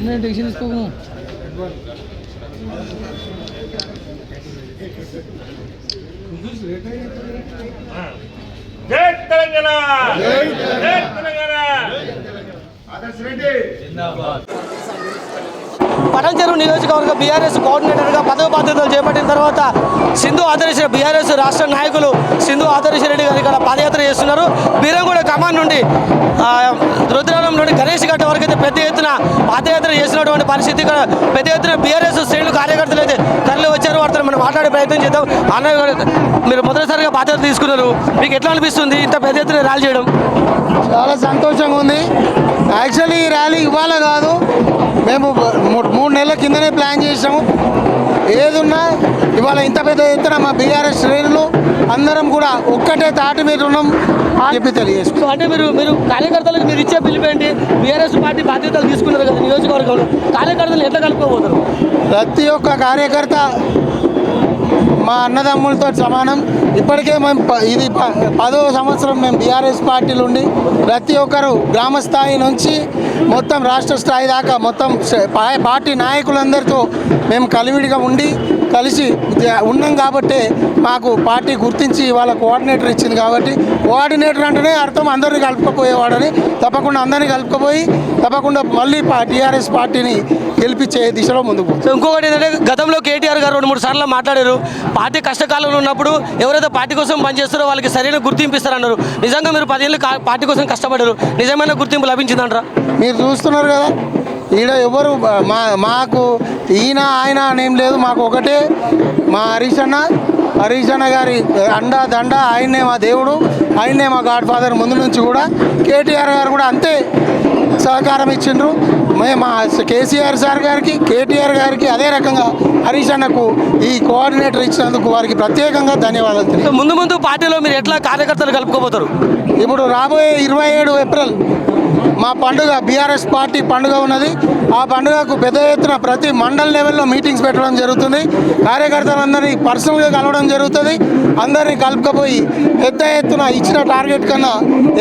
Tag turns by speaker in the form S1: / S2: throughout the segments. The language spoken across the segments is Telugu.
S1: ఎన్ని టెన్షన్ తీసుకోకు
S2: జై తెలంగాణ జై తెలంగాణ
S3: పటంచెరు నియోజకవర్గ బీఆర్ఎస్ కోఆర్డినేటర్గా పదవి బాధ్యతలు చేపట్టిన తర్వాత సింధు ఆదర్శ బీఆర్ఎస్ రాష్ట్ర నాయకులు సింధు ఆదర్శ రెడ్డి గారు ఇక్కడ పాదయాత్ర చేస్తున్నారు. బీరంగూడ కమాండ్ నుండి రుద్రాలం నుండి గణేష్ ఘట్ట వరకు అయితే పెద్ద ఎత్తున పాదయాత్ర చేసినటువంటి పరిస్థితి ఇక్కడ. పెద్ద ఎత్తున బీఆర్ఎస్ శ్రేణులు కార్యకర్తలు అయితే తరలి వచ్చారు. వారితో మనం మాట్లాడే ప్రయత్నం చేద్దాం. అన్న గారు, మీరు మొదటిసారిగా బాధ్యత తీసుకున్నారు. మీకు ఎట్లా అనిపిస్తుంది ఇంత పెద్ద ఎత్తున ర్యాలీ చేయడం?
S1: చాలా సంతోషంగా ఉంది. యాక్చువల్లీ ఈ ర్యాలీ ఇవాళ కాదు మేము మూడు నెలల కిందనే ప్లాన్ చేసాము ఏదున్నా ఇవాళ ఇంత పెద్ద ఎత్తున మా బీఆర్ఎస్ శ్రేణులు అందరం కూడా ఒక్కటే తాటి మీద ఉన్నాం చెప్పి తెలియజేసుకున్నాం
S3: సో అంటే మీరు మీరు కార్యకర్తలకు మీరు ఇచ్చే పిలిపేంటి బీఆర్ఎస్ పార్టీ బాధ్యతలు తీసుకున్నారు కదా నియోజకవర్గంలో. కార్యకర్తలు ఎట్లా కలుపుకోబోతారు?
S1: ప్రతి ఒక్క కార్యకర్త మా అన్నదమ్ములతో సమానం. ఇప్పటికే మేము ఇది పదో సంవత్సరం మేము బీఆర్ఎస్ పార్టీలు ఉండి ప్రతి ఒక్కరు గ్రామ స్థాయి నుంచి మొత్తం రాష్ట్ర స్థాయి దాకా మొత్తం పార్టీ నాయకులందరితో మేము కలివిడిగా ఉండి కలిసి ఉన్నాం కాబట్టి మాకు పార్టీ గుర్తించి ఇవాళ కోఆర్డినేటర్ ఇచ్చింది కాబట్టి కోఆర్డినేటర్ అంటేనే అర్థం అందరినీ కలుపుకపోయేవాడని తప్పకుండా అందరినీ కలుపుకపోయి తప్పకుండా మళ్ళీ టీఆర్ఎస్ పార్టీని గెలిపించే దిశలో ముందుకు
S3: ఇంకొకటి ఏంటంటే గతంలో కేటీఆర్ గారు రెండు మూడు సార్లు మాట్లాడారు పార్టీ కష్టకాలంలో ఉన్నప్పుడు ఎవరైతే పార్టీ కోసం పనిచేస్తారో వాళ్ళకి సరైన గుర్తింపు ఇస్తారన్నారు. నిజంగా మీరు పదేళ్ళు పార్టీ కోసం కష్టపడ్డారు. నిజమైన గుర్తింపు లభించిందంటారా?
S1: మీరు చూస్తున్నారు కదా ఈడ ఎవరు మా మాకు ఈయన ఆయన అనేం లేదు మాకు ఒకటే. మా హరీష్ అన్న హరీష్ అన్న గారి అండ దండ ఆయన్నే మా దేవుడు ఆయన్నే మా గాడ్ ఫాదర్ ముందు నుంచి కూడా. కేటీఆర్ గారు కూడా అంతే సహకారం ఇచ్చిండ్రు. మేము మా కేసీఆర్ సార్ గారికి కేటీఆర్ గారికి అదే రకంగా హరీష్ అన్నకు ఈ కోఆర్డినేటర్ ఇచ్చినందుకు వారికి ప్రత్యేకంగా ధన్యవాదాలు
S3: ముందు ముందు పార్టీలో మీరు ఎట్లా కార్యకర్తలు కలుపుకోబోతారు?
S1: ఇప్పుడు రాబోయే ఇరవై ఏడు ఏప్రిల్ మా పండుగ బీఆర్ఎస్ పార్టీ పండుగ ఉన్నది. ఆ పండుగకు పెద్ద ఎత్తున ప్రతి మండల లెవెల్లో మీటింగ్స్ పెట్టడం జరుగుతుంది. కార్యకర్తలందరినీ పర్సనల్గా కలవడం జరుగుతుంది. అందరినీ కలుపుకపోయి పెద్ద ఎత్తున ఇచ్చిన టార్గెట్ కన్నా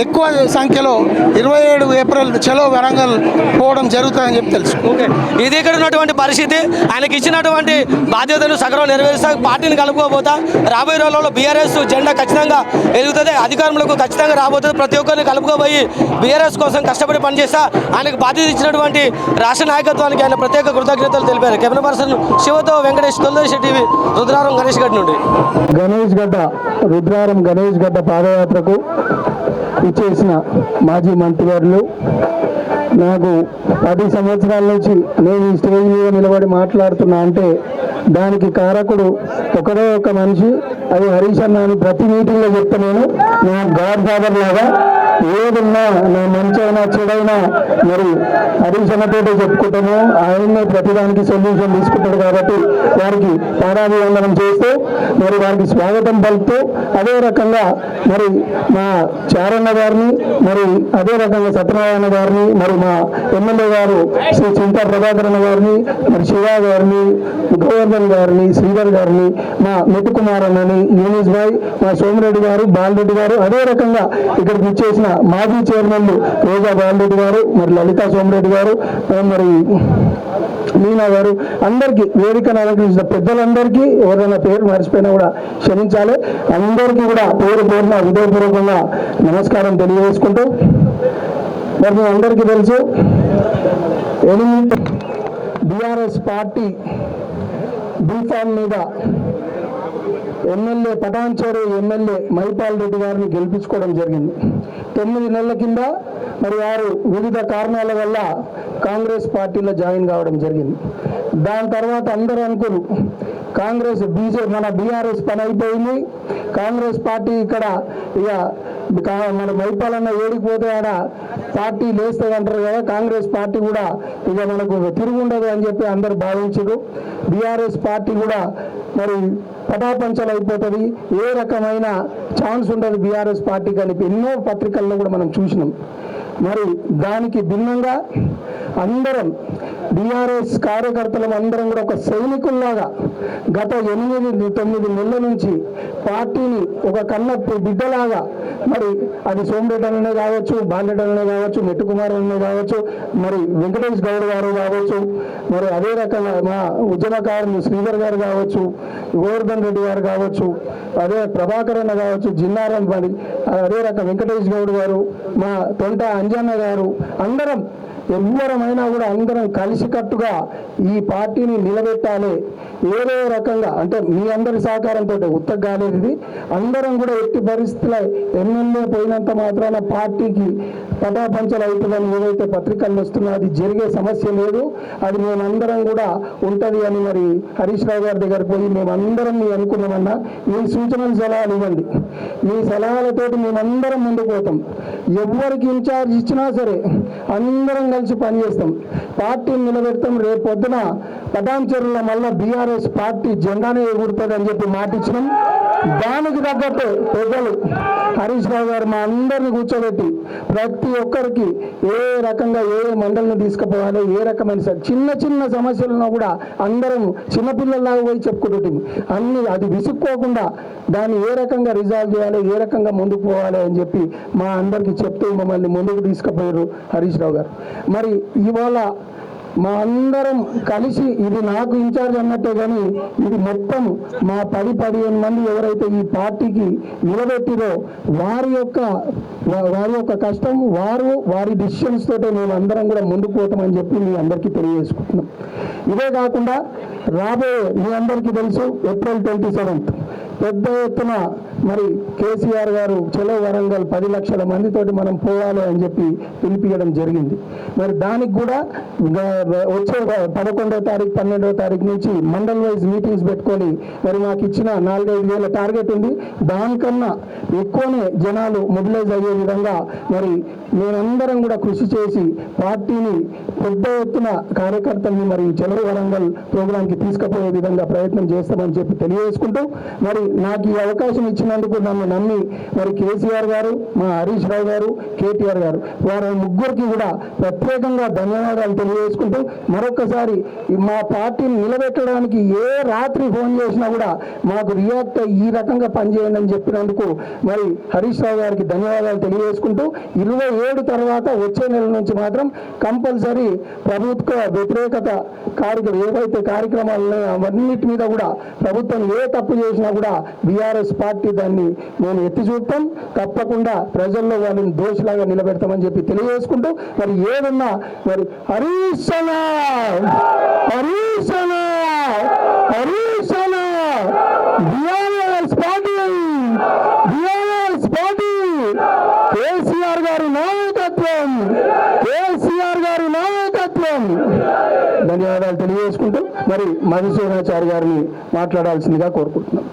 S1: ఎక్కువ సంఖ్యలో ఇరవై ఏడు ఏప్రిల్ చలో వరంగల్ పోవడం జరుగుతుందని చెప్పి తెలుసు.
S3: ఓకే. ఇది ఇక్కడ ఉన్నటువంటి పరిస్థితి. ఆయనకి ఇచ్చినటువంటి బాధ్యతను సగరం నెరవేరుస్తా పార్టీని కలుపుకోబోతా రాబోయే రోజుల్లో బీఆర్ఎస్ జెండా ఖచ్చితంగా ఎదుగుతుంది. అధికారంలోకి ఖచ్చితంగా రాబోతుంది. ప్రతి ఒక్కరిని కలుపుకోబోయి బీఆర్ఎస్ కోసం కష్టపడి పనిచేస్తా ఆయనకు బాధ్యత ఇచ్చినటువంటి రాష్ట్ర నాయకత్వానికి ఆయన ప్రత్యేక కృతజ్ఞతలు తెలిపారు. కెమెరా పర్సన్ శివతో వెంకటేష్ తొలిదేశ్ టీవీ రుద్రారం గణేష్ గడ్డ నుండి.
S4: గణేష్ గడ్డ రుద్రారం గణేష్ గడ్డ పాదయాత్రకు ఇచ్చేసిన మాజీ మంత్రివర్యులు నాకు పది సంవత్సరాల నుంచి నేను ఈ స్టేజ్ మీద నిలబడి మాట్లాడుతున్నా అంటే దానికి కారకుడు ఒకడే ఒక మనిషి అది హరీష్ అన్న అని ప్రతి మీటింగ్లో చెప్తున్నాను నా గాడ్ ఫాదర్ లాగా ఏదున్నా నా మంచి అయినా చెడైనా మరి హరీష్ అన్నతోటే చెప్పుకుంటాను ఆయన్నే ప్రతిదానికి సొల్యూషన్ తీసుకుంటాడు కాబట్టి వారికి పాదాభివందనం చేస్తూ మరి వారికి స్వాగతం పలుకుతూ అదే రకంగా మరి మా చారన్న గారిని మరి అదే రకంగా సత్యనారాయణ గారిని మరి మా ఎమ్మెల్యే గారు శ్రీ చింతా ప్రభాకరణ గారిని మరి శివ గారిని గోవర్ధన్ గారిని శ్రీధర్ గారిని మా మెట్టుకుమార్ అన్నని యూనిస్ భాయ్ మా సోమిరెడ్డి గారు బాలరెడ్డి గారు అదే రకంగా ఇక్కడికి ఇచ్చేసిన మాజీ చైర్మన్లు రోజా బాలరెడ్డి గారు మరి లలితా సోమరెడ్డి గారు మరి మీనా గారు అందరికీ వేదికను అలంకరించిన పెద్దలందరికీ ఎవరైనా పేరు మర్చిపోయినా కూడా క్షమించాలి. అందరికీ కూడా పేరు పేరున హృదయపూర్వకంగా నమస్కారం తెలియజేసుకుంటూ మరి మీ అందరికీ తెలుసు ఎనిమిది బీఆర్ఎస్ పార్టీ బీఫామ్ మీద ఎమ్మెల్యే పటాన్చేరు ఎమ్మెల్యే మైపాల్ రెడ్డి గారిని గెలిపించుకోవడం జరిగింది. తొమ్మిది నెలల కింద మరి వారు వివిధ కారణాల వల్ల కాంగ్రెస్ పార్టీలో జాయిన్ కావడం జరిగింది. దాని తర్వాత అందరూ అనుకోరు కాంగ్రెస్ బీజేపీ మన బీఆర్ఎస్ పని అయిపోయింది. కాంగ్రెస్ పార్టీ ఇక్కడ ఇక మన మైపాలన్న ఏడికి పోతే ఆడ పార్టీ లేస్తుంది అంటారు కదా కాంగ్రెస్ పార్టీ కూడా ఇక మనకు తిరుగుండదు అని చెప్పి అందరు భావించారు. బీఆర్ఎస్ పార్టీ కూడా మరి పటాపంచలు అయిపోతుంది ఏ రకమైన ఛాన్స్ ఉండదు బీఆర్ఎస్ పార్టీకి అని ఎన్నో పత్రికల్లో కూడా మనం చూసినాం. మరి దానికి భిన్నంగా అందరం బీఆర్ఎస్ కార్యకర్తలం అందరం కూడా ఒక సైనికుల్లాగా గత ఎనిమిది తొమ్మిది నెలల నుంచి పార్టీని ఒక కన్న బిడ్డలాగా మరి అది సోమరెడ్డి కావచ్చు బాలరెడ్డి కావచ్చు నెట్టుకుమార్ అనే కావచ్చు మరి వెంకటేష్ గౌడ్ గారు కావచ్చు మరి అదే రకంగా మా ఉద్యమకారులు శ్రీధర్ గారు కావచ్చు గోవర్ధన్ రెడ్డి గారు కావచ్చు అదే ప్రభాకర్ అన్న కావచ్చు జిన్నారం మరి అదే రకం వెంకటేష్ గౌడ్ గారు మా తొంట అంజన్న గారు అందరం ఎవ్వరమైనా కూడా అందరం కలిసి కలిసికట్టుగా ఈ పార్టీని నిలబెట్టాలి. ఏదో రకంగా అంటే మీ అందరి సహకారంతో ఉత్తగ కాలేదు అందరం కూడా ఎట్టి పరిస్థితులై ఎమ్మెల్యే పోయినంత మాత్రాన పార్టీకి పటాపంచలు అవుతుందని ఏదైతే పత్రికల్లో వస్తున్నా అది జరిగే సమస్య లేదు. అది మేమందరం కూడా ఉంటుంది అని మరి హరీష్ రావు గారి దగ్గర పోయి మేమందరం మీ అనుకున్నామన్నా మీ సూచనలు సలహాలు ఇవ్వండి. మీ సలహాలతోటి మేమందరం ముందుకు పోతాం. ఎవరికి ఇన్ఛార్జ్ ఇచ్చినా సరే అందరం కలిసి పనిచేస్తాం. పార్టీని నిలబెడతాం. రేపు పొద్దున పటాన్చెరులో మళ్ళీ బీఆర్ఎస్ పార్టీ జెండానే ఎగురుతుంది అని చెప్పి మాటిచ్చినాం. దానికి తగ్గట్టు పెద్దలు హరీష్ రావు గారు మా అందరిని కూర్చోబెట్టి ప్రతి ఒక్కరికి ఏ రకంగా ఏ మండలిని తీసుకుపోవాలి ఏ రకమైన చిన్న చిన్న సమస్యలను కూడా అందరం చిన్నపిల్లల్లాగా పోయి చెప్పుకుంటుంటాం అన్ని అది విసుక్కోకుండా దాన్ని ఏ రకంగా రిజాల్వ్ చేయాలి ఏ రకంగా ముందుకు పోవాలి అని చెప్పి మా అందరికీ చెప్తూ మమ్మల్ని ముందుకు తీసుకుపోయారు హరీష్ రావు గారు. మరి ఇవాళ మా అందరం కలిసి ఇది నాకు ఇన్ఛార్జ్ అన్నట్టే కానీ ఇది మొత్తం మా పది పదిహేను మంది ఎవరైతే ఈ పార్టీకి నిలబెట్టిరో వారి యొక్క వారి యొక్క కష్టం వారు వారి డిసిషన్స్ తోటే మేము అందరం కూడా ముందుకు పోతామని చెప్పి మీ అందరికీ తెలియజేసుకుంటున్నాం. ఇదే కాకుండా రాబోయే మీ అందరికీ తెలుసు ఏప్రిల్ ట్వంటీ సెవెంత్. పెద్ద ఎత్తున మరి కేసీఆర్ గారు చెలో వరంగల్ పది లక్షల మందితోటి మనం పోవాలి అని చెప్పి పిలిపియడం జరిగింది. మరి దానికి కూడా వచ్చే పదకొండవ తారీఖు పన్నెండవ తారీఖు నుంచి మండల్ వైజ్ మీటింగ్స్ పెట్టుకొని మరి మాకు ఇచ్చిన నాలుగైదు వేల టార్గెట్ ఉంది. దానికన్నా ఎక్కువనే జనాలు మొబిలైజ్ అయ్యే విధంగా మరి మేమందరం కూడా కృషి చేసి పార్టీని పెద్ద ఎత్తున కార్యకర్తల్ని మరి చెలవు వరంగల్ ప్రోగ్రాంకి తీసుకుపోయే విధంగా ప్రయత్నం చేస్తామని చెప్పి తెలియజేసుకుంటూ మరి నాకు ఈ అవకాశం ఇచ్చినందుకు నన్ను నమ్మి మరి కేసీఆర్ గారు మా హరీష్ రావు గారు కేటీఆర్ గారు వారి ముగ్గురికి కూడా ప్రత్యేకంగా ధన్యవాదాలు తెలియజేసుకుంటూ మరొకసారి మా పార్టీని నిలబెట్టడానికి ఏ రాత్రి ఫోన్ చేసినా కూడా మాకు రియాక్ట్ ఈ రకంగా పనిచేయండి అని చెప్పినందుకు మరి హరీష్ రావు గారికి ధన్యవాదాలు తెలియజేసుకుంటూ ఇరవై ఏడు తర్వాత వచ్చే నెల నుంచి మాత్రం కంపల్సరీ ప్రభుత్వ వ్యతిరేకత కార్యక్రమం ఏవైతే కార్యక్రమాలు ఉన్నాయో అవన్నిటి మీద కూడా ప్రభుత్వం ఏ తప్పు చేసినా కూడా బీఆర్ఎస్ పార్టీ దాన్ని నేను ఎత్తి చూపుతాం. తప్పకుండా ప్రజల్లో వాళ్ళని దోషులాగా నిలబెడతామని చెప్పి తెలియజేసుకుంటూ మరి ఏదన్నా మరి హరీసనా హరీసనా హరీశన BRS party BRS party KCR గారి నాయకత్వం కేసీఆర్ గారి నాయకత్వం ధన్యవాదాలు తెలియజేసుకుంటూ మరి మధుసూదనాచారి గారిని మాట్లాడాల్సిందిగా కోరుకుంటున్నాం.